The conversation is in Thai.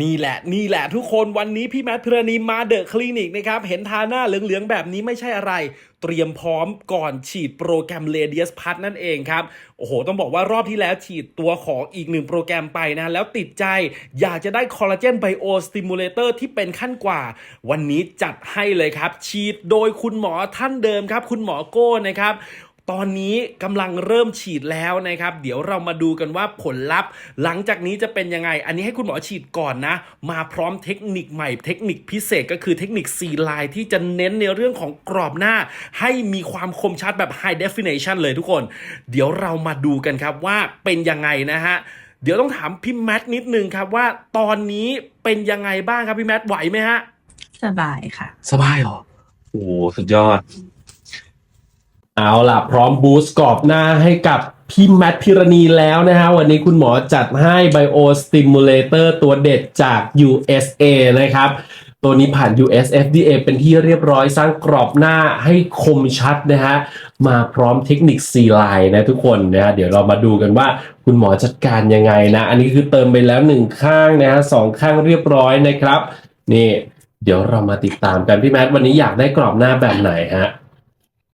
นี่แหละนี่แหละทุกคนวันนี้พี่แมทพิรณีมาเดอะคลินิกนะครับ เห็นทาหน้าเหลือง ๆ แบบนี้ไม่ใช่อะไร เตรียมพร้อมก่อนฉีดโปรแกรม r a d i u s p a t นั่นเองครับ โอ้โห ต้องบอกว่ารอบที่แล้วฉีดตัวของอีกหนึ่งโปรแกรมไปนะ แล้วติดใจ อยากจะได้คอลลาเจนไบโอสติมูลเลเตอร์ที่เป็นขั้นกว่า วันนี้จัดให้เลยครับ ฉีดโดยคุณหมอท่านเดิมครับ คุณหมอโก้นะครับ ตอนนี้กำลังเริ่มฉีดแล้วนะครับ เดี๋ยวเรามาดูกันว่าผลลัพธ์ หลังจากนี้จะเป็นยังไง อันนี้ให้คุณหมอฉีดก่อนนะ มาพร้อมเทคนิคใหม่ เทคนิคพิเศษก็คือเทคนิค C line ที่จะเน้นในเรื่องของกรอบหน้า ให้มีความคมชัดแบบ high definition เลยทุกคน เดี๋ยวเรามาดูกันครับว่าเป็นยังไงนะฮะเดี๋ยวต้องถามพี่แมทนิดนึงครับว่าตอนนี้เป็นยังไงบ้างครับพี่แมทไหวไหมฮะ สบายค่ะ สบายเหรอ โอ้โหสุดยอด เอาล่ะ พร้อมบูสต์กรอบหน้าให้กับพี่แมทพิรณีแล้วนะฮะ วันนี้คุณหมอจัดให้ Bio Stimulator ตัวเด็ดจาก USA นะครับ ตัวนี้ผ่าน US FDA เป็นที่เรียบร้อยสร้างกรอบหน้าให้คมชัดนะฮะ มาพร้อมเทคนิค C line นะทุกคนนะฮะเดี๋ยวเรามาดูกันว่าคุณหมอจัดการยังไงนะ อันนี้คือเติมไปแล้วหนึ่งข้างนะฮะสองข้างเรียบร้อยนะครับ นี่ เดี๋ยวเรามาติดตามกันพี่แมทวันนี้อยากได้กรอบหน้าแบบไหนฮะ